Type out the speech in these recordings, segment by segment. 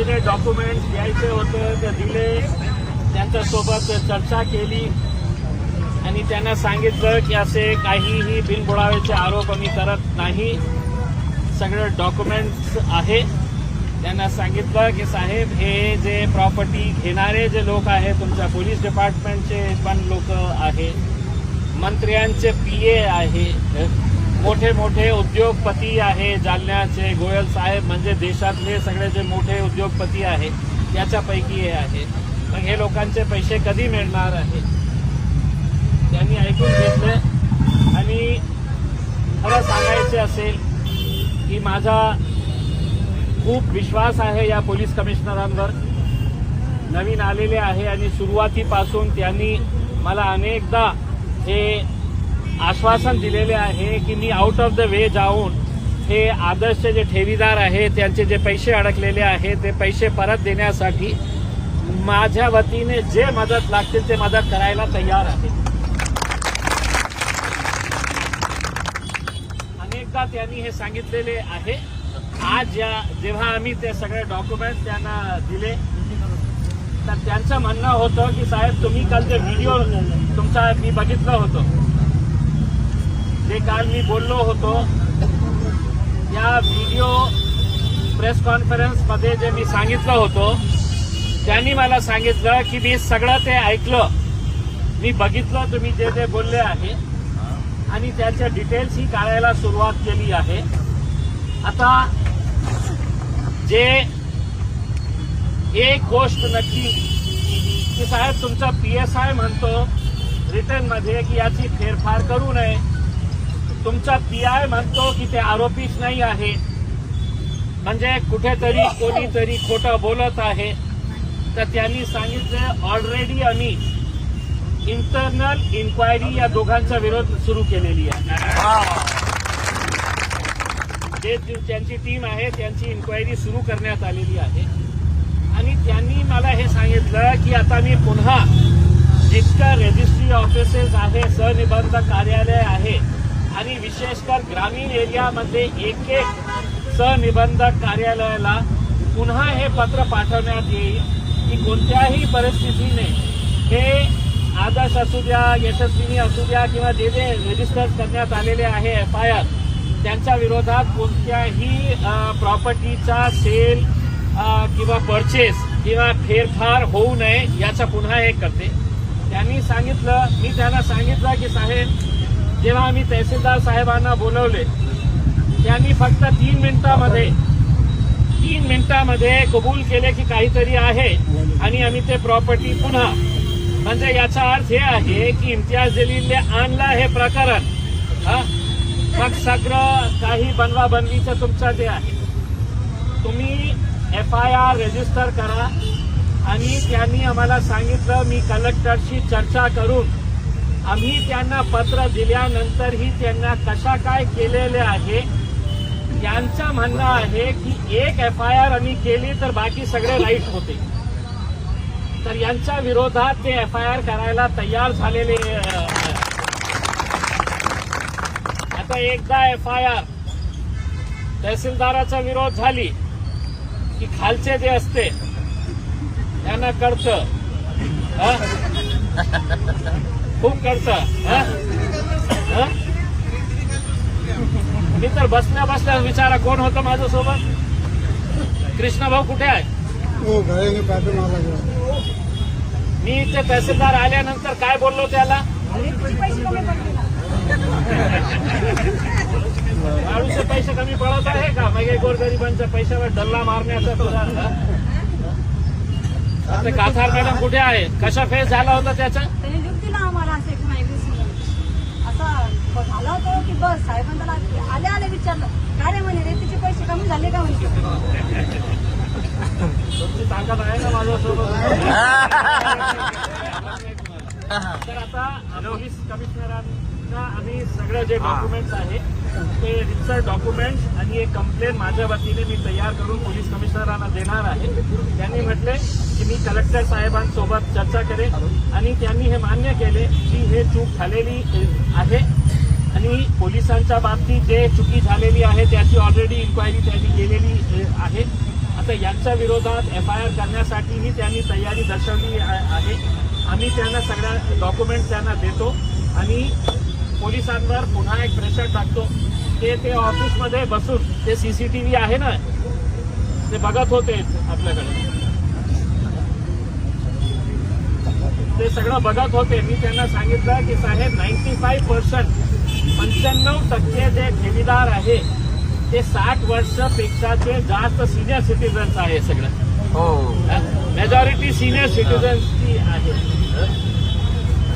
हे जे डॉक्युमेंट्स द्यायचे होते ते दिले. त्यांच्यासोबत चर्चा केली. आणि त्यांना सांगितलं की असे काहीही बिनबुडावेचे आरोप आम्ही करत नाही. सगळे डॉक्युमेंट्स आहे. त्यांना सांगितलं की साहेब हे जे प्रॉपर्टी घेणारे जे लोक आहेत तुमच्या पोलीस डिपार्टमेंटचे पण लोक आहे. मंत्र्यांचे पी ए आहे. मोठे मोठे उद्योगपती आहे जालन्याचे गोयल साहेब म्हणजे देशातले सगळे जे मोठे उद्योगपती आहे त्याच्यापैकी हे आहे. मग हे लोकांचे पैसे कधी मिळणार आहे? त्यांनी ऐकून घेतले. आणि खरं सांगायचे असेल की माझा खूप विश्वास आहे या पोलीस कमिशनरांवर. नवीन आलेले आहे आणि सुरुवातीपासून त्यांनी मला अनेकदा हे आश्वासन दिलेले आहे की मी आउट ऑफ द वे जाऊन हे आदर्श जे ठेवीदार आहे त्यांचे जे पैसे अडकलेले आहे ते पैसे परत देण्यासाठी माझ्या वतीने जे मदत लागतील ते मदत करायला तयार आहे. अनेकदा त्यांनी हे सांगितलेले आहे. आज या जेव्हा आम्ही ते सगळे डॉक्युमेंट त्यांना दिले तर त्यांचं म्हणणं होतं की साहेब तुम्ही काल जे व्हिडिओ तुमचा मी बघितलं होतं. जे काल मी बोललो होतो या व्हिडिओ प्रेस कॉन्फरन्समध्ये जे मी सांगितलं होतो त्यांनी मला सांगितलं की मी सगळं ते ऐकलं. मी बघितलं तुम्ही जे जे बोलले आहे. आणि त्याच्या डिटेल्स ही काढायला सुरुवात केली आहे. आता जे एक गोष्ट नक्की की साहेब तुमचा पी एस आय म्हणतो रिटर्नमध्ये की याची फेरफार करू नये. तुमचा पी आय म्हणतो की ते आरोपीच नाही आहे. म्हणजे कुठेतरी कोणीतरी खोटं बोलत आहे. तर त्यांनी सांगितलं ऑलरेडी आम्ही इंटरनल इन्क्वायरी या दोघांचा विरोध सुरू केलेली आहे. जे त्यांची टीम आहे त्यांची इन्क्वायरी सुरू करण्यात आलेली आहे. आणि त्यांनी मला हे सांगितलं की आता मी पुन्हा जितका रजिस्ट्री ऑफिसेस आहे सहनिबंधक कार्यालय आहे आणि विशेषकर ग्रामीण एरियामध्ये एक एक सहनिबंधक कार्यालयाला पुन्हा हे पत्र पाठवण्यात येईल की कोणत्याही परिस्थितीने हे आदर्श असू द्या यशस्विनी असू द्या किंवा जे जे रजिस्टर करण्यात आलेले आहे एफ आय आर त्यांच्या विरोधात कोणत्याही प्रॉपर्टीचा सेल किंवा परचेस किंवा फेरफार होऊ नये याचा पुन्हा हे करते. त्यांनी सांगितलं मी त्यांना सांगितलं की साहेब जेव्हा आम्ही तहसीलदार साहेबांना बोलवले त्यांनी फक्त तीन मिनिटामध्ये तीन मिनिटामध्ये कबूल केले की काहीतरी आहे आणि आम्ही ते प्रॉपर्टी पुन्हा म्हणजे याचा अर्थ हे आहे की इम्तियाज जलीलने आणलं हे प्रकरण. मग सगळं काही बनवा बनवीचं तुमचं ते आहे. तुम्ही एफ आय आर रजिस्टर करा आणि त्यांनी आम्हाला सांगितलं मी कलेक्टरशी चर्चा करून आम्ही त्यांना पत्र दिल्यानंतरही त्यांना कशा काय केलेले आहे यांचं म्हणणं आहे की एक एफ आय आर आम्ही केली तर बाकी सगळे राईट होते. तर यांच्या विरोधात ते एफ आय आर करायला तयार झालेले आता एकदा एफ आय आर तहसीलदाराचा विरोध झाली की खालचे जे असते त्यांना कळतं. खूप हा? हा? मी तर बसल्या बसल्या विचारा कोण होतं माझ्यासोबत? कृष्णा भाऊ कुठे आहे? गया मी इथे तहसीलदार आल्यानंतर काय बोललो त्याला? वाळूचे पैसे कमी पडत आहे का? मग गोरगरिबांच्या पैशावर डल्ला मारण्याचा तुझा हा? आता काथार मॅडम कुठे आहे? कशा फेस झाला होता त्याचा त्याने लिहून दिला आम्हाला असं एक माहिती असं झालं होतं की बस साहेबांना आले आले विचारलं काय रे म्हणे रेतीचे पैसे कमी झाले का म्हणे तुमची ताकद आहे ना माझ्यासोबत? तर आता पोलीस कमिशनरांना आम्ही सगळे जे डॉक्युमेंट्स आहे ते रिसर डॉक्युमेंट्स आणि एक कंप्लेन माझ्या वतीने मी तयार करून पोलीस कमिशनरांना देणार आहे. त्यांनी म्हटले की मी कलेक्टर साहेबांसोबत चर्चा करेन आणि त्यांनी हे मान्य केले की हे चूक झालेली आहे आणि पोलिसांच्या बाबतीत जे चुकी झालेली आहे त्याची ऑलरेडी इन्क्वायरी त्यांनी केलेली आहे. तर यांच्या विरोधात एफ आय आर करण्यासाठीही त्यांनी तयारी दर्शवली आहे. आम्ही त्यांना सगळ्या डॉक्युमेंट त्यांना देतो आणि पोलिसांवर पुन्हा एक प्रेशर टाकतो. ते ते ऑफिसमध्ये बसून ते सी सी टी व्ही आहे ना? ते बघत होते आपल्याकडे. ते सगळं बघत होते. मी त्यांना सांगितलं की साहेब नाईन्टी फाईव्ह पर्सेंट पंच्याण्णव टक्के जे ठेवीदार आहे ते साठ वर्षपेक्षाचे जास्त सिनियर सिटीजन्स आहे सगळं. मेजॉरिटी सिनियर सिटीजन्सची आहे.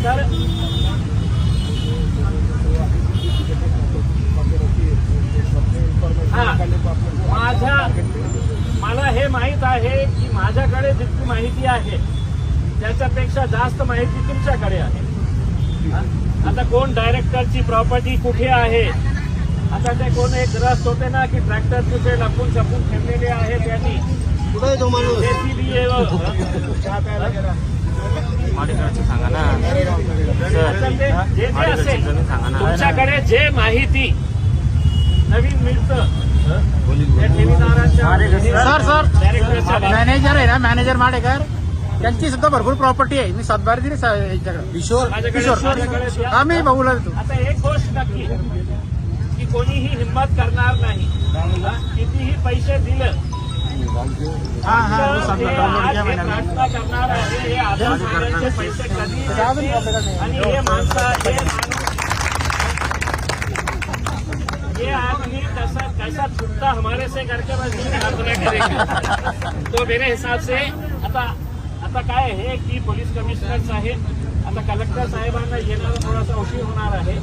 तर हा माझ्या मला हे माहीत आहे की माझ्याकडे जितकी माहिती आहे त्याच्यापेक्षा जास्त माहिती तुमच्याकडे आहे. हा? आता कोण डायरेक्टरची प्रॉपर्टी कुठे आहे? आता ते कोण एक ग्रस्त होते ना की ट्रॅक्टर कुठे लपून छपून ठेवलेले आहे त्यांनी. कुठे तो माणूस? सांगा ना. तुमच्याकडे जे माहिती नवीन मिळतं सर, सर. मॅनेजर आहे ना? मॅनेजर माडेकर त्यांची सुद्धा भरपूर प्रॉपर्टी आहे. मी सातबार दिली याच्याकडे. किशोर. किशोर आम्ही भाऊला देतो आता एक गोष्ट नक्की. की कोणीही हिंमत करणार नाही. हा? कितीही पैसे दिलं. हा हा हे हे करणार आहे. हे पैसे कधी आणि हे माणसं हे ये आदमी कैसा कैसा छुट्टा हमारे से करके बस प्रार्थना करेंगे तो मेरे हिसाब से आता आता काय आहे की पोलीस कमिशनर्स आहेत आता कलेक्टर साहेबांना येण्याला थोडासा उशीर होणार आहे.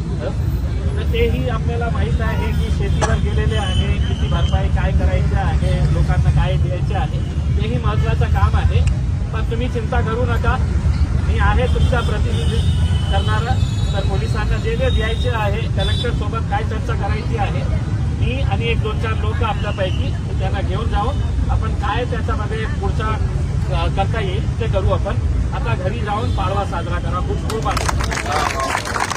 तर तेही आपल्याला माहीत आहे की शेतीवर गेलेले आहे किती भरपाई काय करायची आहे लोकांना काय द्यायचे आहे तेही महत्वाचं काम आहे. पण तुम्ही चिंता करू नका. मी आहे तुमचा प्रतिनिधी करणारा. तर पोलिसांना जे जे द्यायचे आहे कलेक्टरसोबत काय चर्चा करायची आहे मी आणि एक दोन चार लोक आपल्यापैकी त्यांना घेऊन जाऊन आपण काय त्याच्यामध्ये पुढचा करता येईल ते करू आपण. आता घरी जाऊन पाडवा साजरा करा. खूप खूप आहे